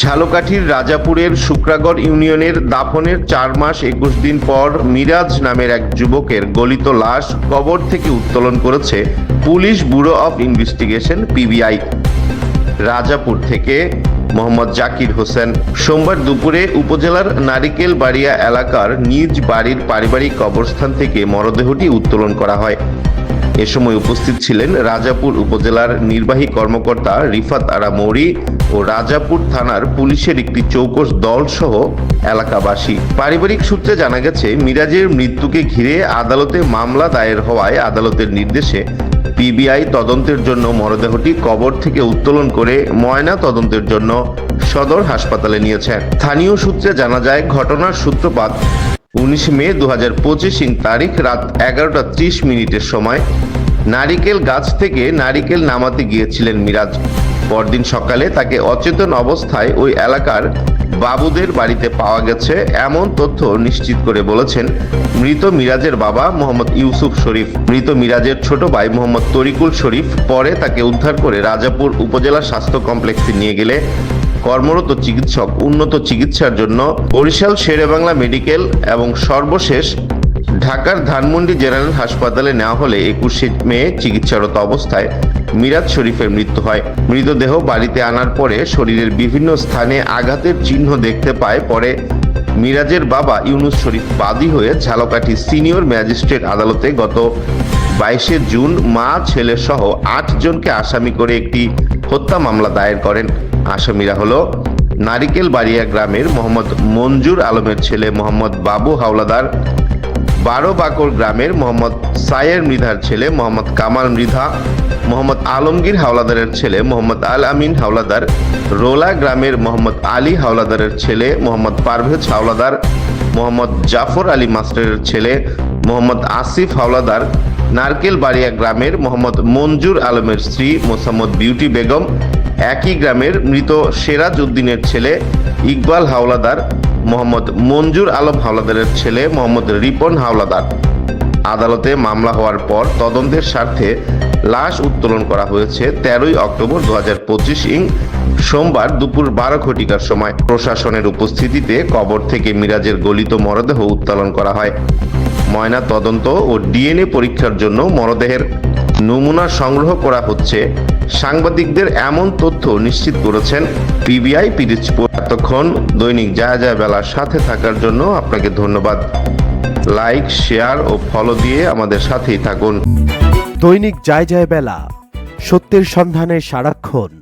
ঝালকাঠির রাজাপুরের শুক্রাগড় ইউনিয়নের দাফনের চার মাস একুশ দিন পর মিরাজ নামের এক যুবকের গলিত লাশ কবর থেকে উত্তোলন করেছে police bureau of investigation, PBI. Rajapur থেকে মোহাম্মদ জাকির হোসেন। সোমবার দুপুরে উপজেলার নারিকেল বাড়িয়া এলাকার নিজ বাড়ির পারিবারিক কবরস্থান থেকে মরদেহটি উত্তোলন করা হয়। এ সময় উপস্থিত ছিলেন রাজাপুর উপজেলার নির্বাহী কর্মকর্তা রিফাত আরা মৌরি ও রাজাপুর থানার পুলিশের একটি চৌকস দল সহ এলাকাবাসী। পারিবারিক সূত্রে জানা গেছে, মিরাজের মৃত্যুকে ঘিরে আদালতে মামলা দায়ের হওয়ায় আদালতের নির্দেশে পিবিআই তদন্তের জন্য মরদেহটি কবর থেকে উত্তোলন করে ময়না তদন্তের জন্য সদর হাসপাতালে নিয়েছে। স্থানীয় সূত্রে জানা যায়, ঘটনার সূত্রপাত উনিশ মে দু হাজার পঁচিশ তারিখ রাত এগারোটা ত্রিশ মিনিটের সময় নারিকেল গাছ থেকে নারিকেল নামাতে গিয়েছিলেন মিরাজ। পরদিন সকালে তাকে অচেতন অবস্থায় ওই এলাকার বাবুদের বাড়িতে পাওয়া গেছে এমন তথ্য নিশ্চিত করে বলেছেন মৃত মিরাজের বাবা মোহাম্মদ ইউসুফ শরীফ। মৃত মিরাজের ছোট ভাই মোহাম্মদ তরিকুল শরীফ পরে তাকে উদ্ধার করে রাজাপুর উপজেলা স্বাস্থ্য কমপ্লেক্সে নিয়ে গেলে কর্মরত চিকিৎসক উন্নত চিকিৎসার জন্য বরিশাল শেরেবাংলা মেডিকেল এবং সর্বশেষ ঢাকার ধানমন্ডি জেনারেল হাসপাতালে নেওয়া হলে একুশে মে চিকিৎসারত অবস্থায় মিরাজ শরীফের মৃত্যু হয়। মৃতদেহ বাড়িতে আনার পরে শরীরের বিভিন্ন স্থানে আঘাতের চিহ্ন দেখতে পায়। পরে মিরাজের বাবা ইউনুস শরীফ বাদী হয়ে ঝালকাঠি সিনিয়র ম্যাজিস্ট্রেট আদালতে গত বাইশে জুন মা, ছেলে সহ আট জনকে আসামি করে একটি হত্যা মামলা দায়ের করেন। আসামিরা হলো নারিকেল বাড়িয়া গ্রামের মোহাম্মদ মঞ্জুর আলমের ছেলে মোহাম্মদ বাবু হাওলাদার বারো বাকর গ্রামের মোহাম্মদ সায়ের মৃধার ছেলে মোহাম্মদ কামাল মৃধা, মোহাম্মদ আলমগীর হাওলাদারের ছেলে মোহাম্মদ আল আমিন হাওলাদার, রোলা গ্রামের মোহাম্মদ আলী হাওলাদারের ছেলে মোহাম্মদ পারভেজ হাওলাদার, মোহাম্মদ জাফর আলী মাস্টারের ছেলে মোহাম্মদ আসিফ হাওলাদার নারকেল বাড়িয়া গ্রামের মোহাম্মদ মঞ্জুর আলমের স্ত্রী মোসাম্মদ বিউটি বেগম, একই গ্রামের মৃত সেরাজ উদ্দিনের ছেলে ইকবাল হাওলাদার মোহাম্মদ মঞ্জুর আলম হাওলাদারের ছেলে মোহাম্মদ রিপন হাওলাদার। আদালতে মামলা হওয়ার পর তদন্তের স্বার্থে লাশ উত্তোলন করা হয়েছে তেরোই অক্টোবর দু হাজার পঁচিশ ইং সোমবার দুপুর বারো ঘটিকার সময়। প্রশাসনের উপস্থিতিতে কবর থেকে মিরাজের গলিত মরদেহ উত্তোলন করা হয়। ময়না তদন্ত ও ডিএনএ পরীক্ষার জন্য মরদেহের নমুনা সংগ্রহ করা হচ্ছে। সাংবাদিকদের এমন তথ্য নিশ্চিত করেছেন পিবিআই পিরিজপুর এতক্ষণ দৈনিক যায় বেলার সাথে থাকার জন্য আপনাকে ধন্যবাদ। লাইক, শেয়ার ও ফলো দিয়ে আমাদের সাথেই থাকুন। দৈনিক যায় যায় বেলা, সত্যের সন্ধানে সারাক্ষণ।